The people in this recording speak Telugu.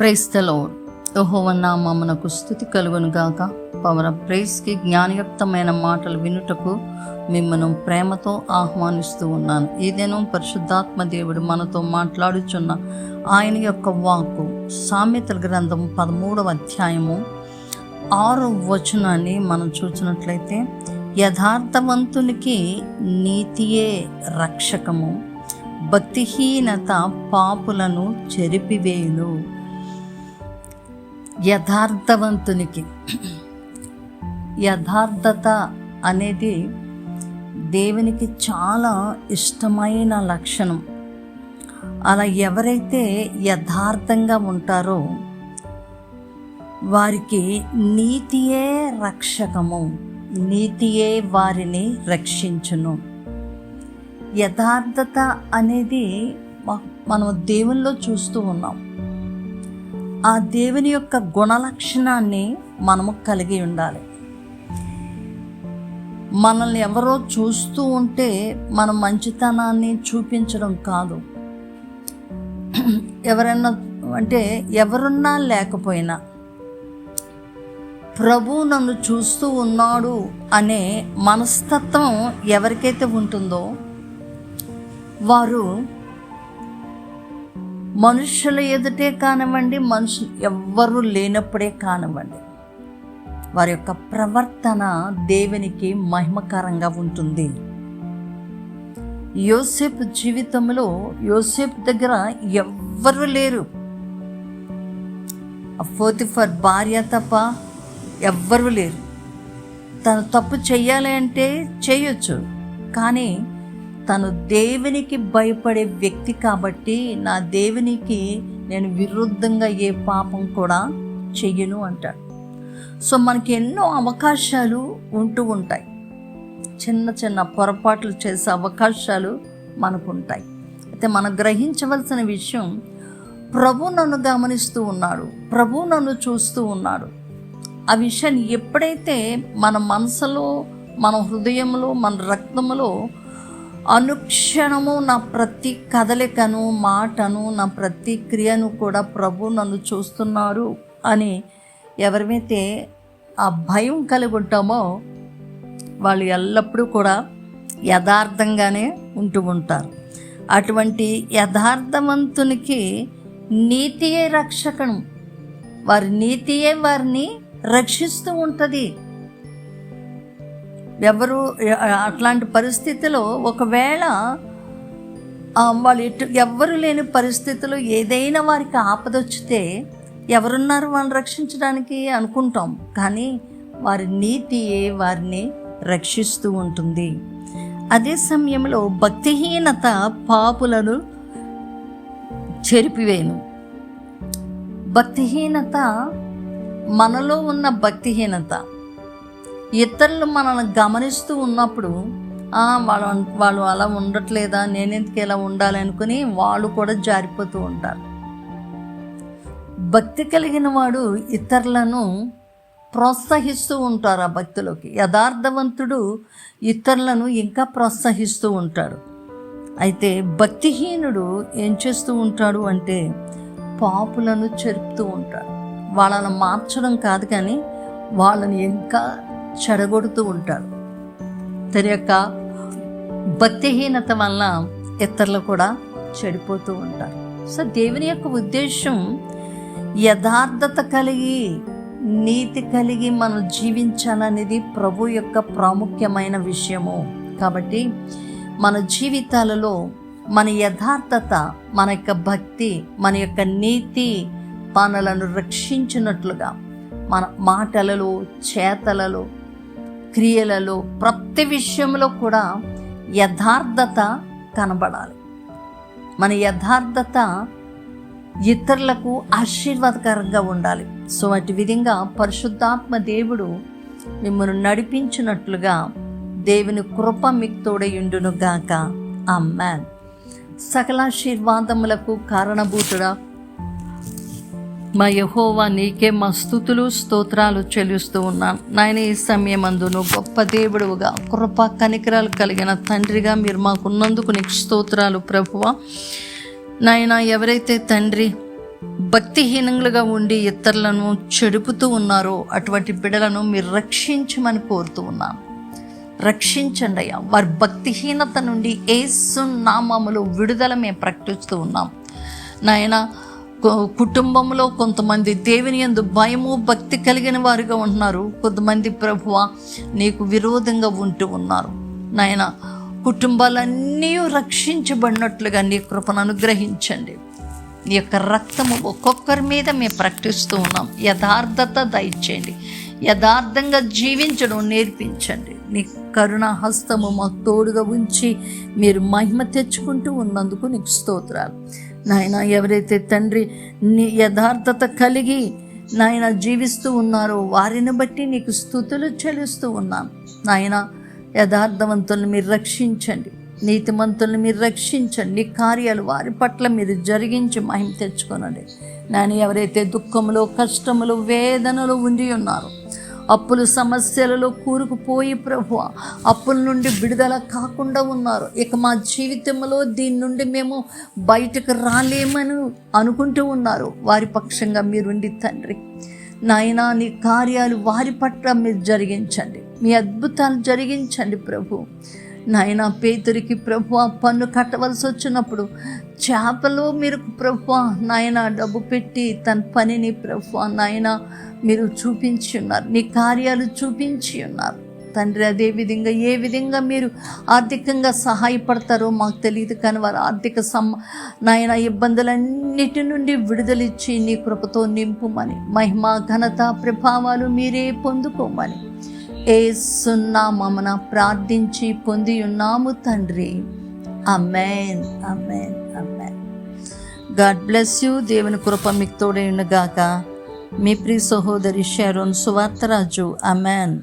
ప్రైస్తలో యహోవన్నామమునకు స్థుతి కలుగును గాక. పవర్ ప్రేస్కి ప్రైస్కి జ్ఞానయుక్తమైన మాటలు వినుటకు మిమ్మను ప్రేమతో ఆహ్వానిస్తూ ఉన్నాను. ఏదేనో పరిశుద్ధాత్మ దేవుడు మనతో మాట్లాడుచున్న ఆయన యొక్క వాక్కు సామెతల గ్రంథం పదమూడవ అధ్యాయము ఆరో వచనాన్ని మనం చూసినట్లయితే యథార్థవంతునికి నీతియే రక్షకము భక్తిహీనత పాపులను చెరిపివేయును. యథార్థవంతునికి. యథార్థత అనేది దేవునికి చాలా ఇష్టమైన లక్షణం. అలా ఎవరైతే యథార్థంగా ఉంటారో వారికి నీతియే రక్షకము నీతియే వారిని రక్షించును. యథార్థత అనేది మనం దేవుల్లో చూస్తూ ఉన్నాం. ఆ దేవుని యొక్క గుణలక్షణాన్ని మనము కలిగి ఉండాలి. మనల్ని ఎవరో చూస్తూ ఉంటే మన మంచితనాన్ని చూపించడం కాదు. ఎవరైనా అంటే ఎవరున్నా లేకపోయినా ప్రభు నన్ను చూస్తూ ఉన్నాడు అనే మనస్తత్వం ఎవరికైతే ఉంటుందో వారు మనుషుల ఎదుటే కానివ్వండి మనుషులు ఎవ్వరూ లేనప్పుడే కానివ్వండి. వారి యొక్క ప్రవర్తన దేవునికి మహిమకరంగా ఉంటుంది. యోసేపు జీవితంలో యోసేపు దగ్గర ఎవ్వరు లేరు. ఫోర్తిఫర్ భార్య తప్ప ఎవ్వరు లేరు. తను తప్పు చెయ్యాలి అంటే చేయొచ్చు కానీ తను దేవునికి భయపడే వ్యక్తి కాబట్టి నా దేవునికి నేను విరుద్ధంగా ఏ పాపం కూడా చెయ్యను అంటాడు. సో మనకి ఎన్నో అవకాశాలు ఉంటూ ఉంటాయి. చిన్న చిన్న పొరపాట్లు చేసే అవకాశాలు మనకు ఉంటాయి అయితే మనం గ్రహించవలసిన విషయం ప్రభు నన్ను గమనిస్తూ ఉన్నాడు ప్రభు నన్ను చూస్తూ ఉన్నాడు. ఆ విషయాన్ని ఎప్పుడైతే మన మనసులో మన హృదయంలో మన రక్తంలో అనుక్షణము నా ప్రతి కదలికను మాటను నా ప్రతి క్రియను కూడా ప్రభు నన్ను చూస్తున్నారు అని ఎవరిమైతే ఆ భయం కలిగి ఉంటామో వాళ్ళు ఎల్లప్పుడూ కూడా యథార్థంగానే ఉంటూ ఉంటారు. అటువంటి యథార్థవంతునికి నీతియే రక్షకణం వారి నీతియే వారిని రక్షిస్తూ ఉంటుంది. ఎవరు అట్లాంటి పరిస్థితిలో ఒకవేళ వాళ్ళు ఎటు ఎవ్వరు లేని పరిస్థితిలో ఏదైనా వారికి ఆపదొచ్చితే ఎవరున్నారు వాళ్ళని రక్షించడానికి అనుకుంటాం. కానీ వారి నీతియే వారిని రక్షిస్తూ ఉంటుంది. అదే సమయంలో భక్తిహీనత పాపులను చెరిపివేను భక్తిహీనత మనలో ఉన్న భక్తిహీనత. ఇతరులు మనల్ని గమనిస్తూ ఉన్నప్పుడు వాళ్ళు వాళ్ళు అలా ఉండట్లేదా? నేనెందుకు ఇలా ఉండాలి? అనుకుని వాళ్ళు కూడా జారిపోతూ ఉంటారు. భక్తి కలిగిన వాడు ఇతరులను ప్రోత్సహిస్తూ ఉంటారు ఆ భక్తులకి. యథార్థవంతుడు ఇతరులను ఇంకా ప్రోత్సహిస్తూ ఉంటాడు. అయితే భక్తిహీనుడు ఏం చేస్తూ ఉంటాడు అంటే పాపులను చెరుపుతూ ఉంటాడు. వాళ్ళని మార్చడం కాదు కానీ వాళ్ళని ఇంకా చెడగొడుతూ ఉంటాడు. తన యొక్క భక్తిహీనత వలన ఇతరులు కూడా చెడిపోతూ ఉంటారు. సో దేవుని యొక్క ఉద్దేశం యథార్థత కలిగి నీతి కలిగి మనం జీవించాలనేది ప్రభు యొక్క ప్రాముఖ్యమైన విషయము. కాబట్టి మన జీవితాలలో మన యథార్థత మన యొక్క భక్తి మన యొక్క నీతి మనలను రక్షించినట్లుగా మన మాటలలో చేతలలో క్రియలలో ప్రతి విషయంలో కూడా యథార్థత కనబడాలి. మన యథార్థత ఇతరులకు ఆశీర్వాదకరంగా ఉండాలి. సో అటు విధంగా పరిశుద్ధాత్మ దేవుడు మిమ్మల్ని నడిపించినట్లుగా దేవుని కృప మీకు తోడయుండును గాక మ్యాన్ సకలాశీర్వాదములకు కారణభూతుడా మా యహోవా నీకే మా స్థుతులు స్తోత్రాలు చెల్లిస్తూ ఉన్నాను నాయన ఈ సమయమందును గొప్ప దేవుడుగా కృప కనికరాలు కలిగిన తండ్రిగా మీరు మాకున్నందుకు నీకు స్తోత్రాలు ప్రభువ. నాయన ఎవరైతే తండ్రి భక్తిహీనంగా ఉండి ఇతరులను చెడుపుతూ ఉన్నారో అటువంటి బిడలను మీరు రక్షించమని కోరుతూ ఉన్నాను రక్షించండి అయ్యా. వారి భక్తిహీనత నుండి ఏసు నామములు విడుదల మేము ప్రకటిస్తూ ఉన్నాం. నాయనా కుటుంబంలో కొంతమంది దేవుని యందు భయము భక్తి కలిగిన వారుగా ఉంటున్నారు. కొంతమంది ప్రభువ నీకు విరోధంగా ఉంటూ ఉన్నారు. నాయన కుటుంబాలన్నీ రక్షించబడినట్లుగా నీ కృపను అనుగ్రహించండి. నీ యొక్క రక్తము ఒక్కొక్కరి మీద మేము ప్రకటిస్తూ ఉన్నాం. యథార్థత దయచేయండి. యథార్థంగా జీవించడం నేర్పించండి. నీ కరుణ హస్తము మాకు తోడుగా ఉంచి మీరు మహిమ తెచ్చుకుంటూ ఉన్నందుకు నీకు స్తోత్రాలు. నాయన ఎవరైతే తండ్రి నీ యథార్థత కలిగి నాయన జీవిస్తూ ఉన్నారో వారిని బట్టి నీకు స్థుతులు చెల్లిస్తూ ఉన్నాను నాయన యథార్థవంతులను మీరు రక్షించండి. నీతిమంతులను మీరు రక్షించండి. నీ కార్యాలు వారి పట్ల మీరు జరిగించి మహిమ తెచ్చుకోనండి. నేను ఎవరైతే దుఃఖములో కష్టములు వేదనలు ఉండి ఉన్నారో అప్పులు సమస్యలలో కూరుకుపోయి ప్రభు అప్పుల నుండి విడుదల కాకుండా ఉన్నారు. ఇక మా జీవితంలో దీని నుండి మేము బయటకు రాలేమని అనుకుంటూ ఉన్నారు. వారి పక్షంగా మీరుండి తండ్రి. నాయనా నీ కార్యాలు వారి పట్ల మీరు జరిగించండి. మీ అద్భుతాలు జరిగించండి ప్రభు. నాయన పేతురికి ప్రభు పన్ను కట్టవలసి వచ్చినప్పుడు చేపలు మీరు ప్రభు నాయన డబ్బు పెట్టి తన పనిని ప్రభు నాయన మీరు చూపించి ఉన్నారు. నీ కార్యాలు చూపించి ఉన్నారు. తండ్రి అదే విధంగా ఏ విధంగా మీరు ఆర్థికంగా సహాయపడతారో మాకు తెలియదు కానీ వారు ఆర్థిక సమ్ నాయన ఇబ్బందులన్నిటి నుండి విడుదలిచ్చి నీ కృపతో నింపుమని మహిమ ఘనత ప్రభావాలు మీరే పొందుకోమని ఏ సున్నా ప్రార్థించి పొంది ఉన్నాము తండ్రి. Amen amen amen God bless you. దేవుని కృప మీకు తోడైనగాక మీ ప్రియ సహోదరి షారోన్ సువార్తరాజు అమెన్